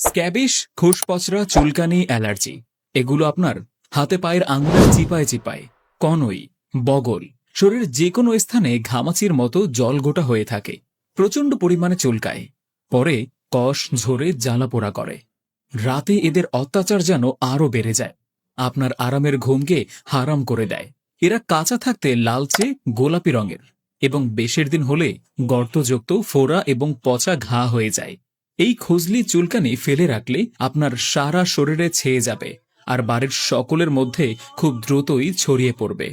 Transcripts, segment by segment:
স্ক্যাবিশ খোসপচরা চুলকানি, অ্যালার্জি। এগুলো আপনার হাতে পায়ের আঙুলের চিপায় চিপায়, কনই, বগল, শরীরের যে কোনো স্থানে ঘামাচির মতো জল গোটা হয়ে থাকে, প্রচণ্ড পরিমাণে চুলকায়। পরে কষ, ঝরে জ্বালা পোড়া করে। রাতে এদের অত্যাচার যেন আরও বেড়ে যায়। আপনার আরামের ঘুমকে হারাম করে দেয়। এরা কাঁচা থাকতে লালচে, গোলাপি রঙের এবং বেশের দিন হলে গর্তযুক্ত ফোড়া এবং পচা ঘা হয়ে যায়। এই খুজলি চুলকানি ফেলে রাখলে আপনার সারা শরীরে ছেয়ে যাবে আর বাড়ির সকলের মধ্যে খুব দ্রুতই ছড়িয়ে পড়বে।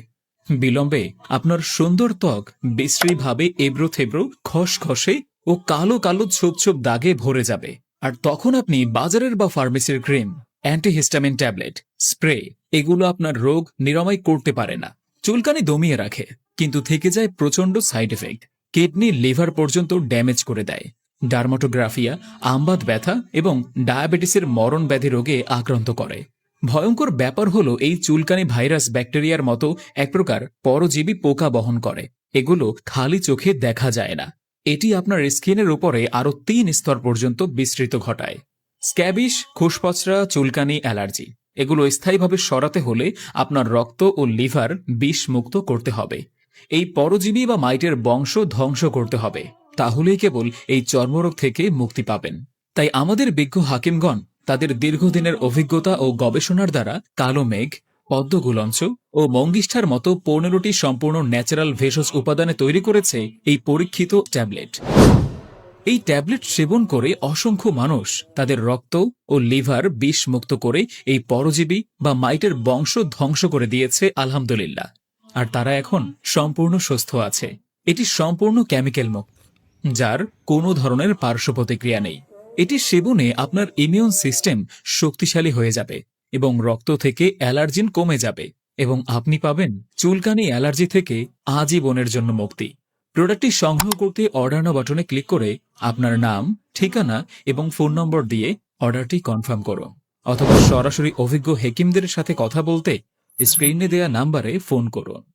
বিলম্বে আপনার সুন্দর ত্বক বিশ্রীভাবে এবড়ো থেবড়ো খসখসে ও কালো কালো ছোপ ছোপ দাগে ভরে যাবে। আর তখন আপনি বাজারের বা ফার্মেসির ক্রিম, অ্যান্টিহিস্টামিন ট্যাবলেট, স্প্রে, এগুলো আপনার রোগ নিরাময় করতে পারে না। চুলকানি দমিয়ে রাখে, কিন্তু থেকে যায় প্রচণ্ড সাইড এফেক্ট, কিডনি, লিভার পর্যন্ত ড্যামেজ করে দেয়। ডার্মাটোগ্রাফিয়া, আমবাদ ব্যথা এবং ডায়াবেটিসের মরণ ব্যাধি রোগে আক্রান্ত করে। ভয়ঙ্কর ব্যাপার হলো এই চুলকানি ভাইরাস ব্যাকটেরিয়ার মতো এক প্রকার পরজীবী পোকা বহন করে। এগুলো খালি চোখে দেখা যায় না। এটি আপনার স্কিনের উপরে আরও তিন স্তর পর্যন্ত বিস্তৃত ঘটায়। স্ক্যাবিশ খুশপচরা চুলকানি, অ্যালার্জি। এগুলো স্থায়ীভাবে সরাতে হলে আপনার রক্ত ও লিভার বিষ মুক্ত করতে হবে। এই পরজীবী বা মাইটের বংশ ধ্বংস করতে হবে। তাহলেই কেবল এই চর্মরোগ থেকে মুক্তি পাবেন। তাই আমাদের বিজ্ঞ হাকিমগণ তাদের দীর্ঘদিনের অভিজ্ঞতা ও গবেষণার দ্বারা কালো মেঘ পদ্মগুলঞ্চ ও মঙ্গিষ্ঠার মতো পনেরোটি সম্পূর্ণ ন্যাচারাল ভেষজ উপাদানে তৈরি করেছে এই পরীক্ষিত ট্যাবলেট। এই ট্যাবলেট সেবন করে অসংখ্য মানুষ তাদের রক্ত ও লিভার বিষ মুক্ত করে এই পরজীবী বা মাইটের বংশ ধ্বংস করে দিয়েছে, আলহামদুলিল্লাহ। আর তারা এখন সম্পূর্ণ সুস্থ আছে। এটি সম্পূর্ণ কেমিক্যাল মুক্ত। যার কোনো ধরনের পার্শ্ব প্রতিক্রিয়া নেই। এটি সেবনে আপনার ইমিউন সিস্টেম শক্তিশালী হয়ে যাবে এবং রক্ত থেকে অ্যালার্জিন কমে যাবে এবং আপনি পাবেন চুলকানি অ্যালার্জি থেকে আজীবনের জন্য মুক্তি। প্রোডাক্টটি সংগ্রহ করতে অর্ডার নাও বাটনে ক্লিক করে আপনার নাম, ঠিকানা এবং ফোন নম্বর দিয়ে অর্ডারটি কনফার্ম করুন। অথবা সরাসরি অভিজ্ঞ হেকিমদের সাথে কথা বলতে স্ক্রিনে দেয়া নাম্বারে ফোন করুন।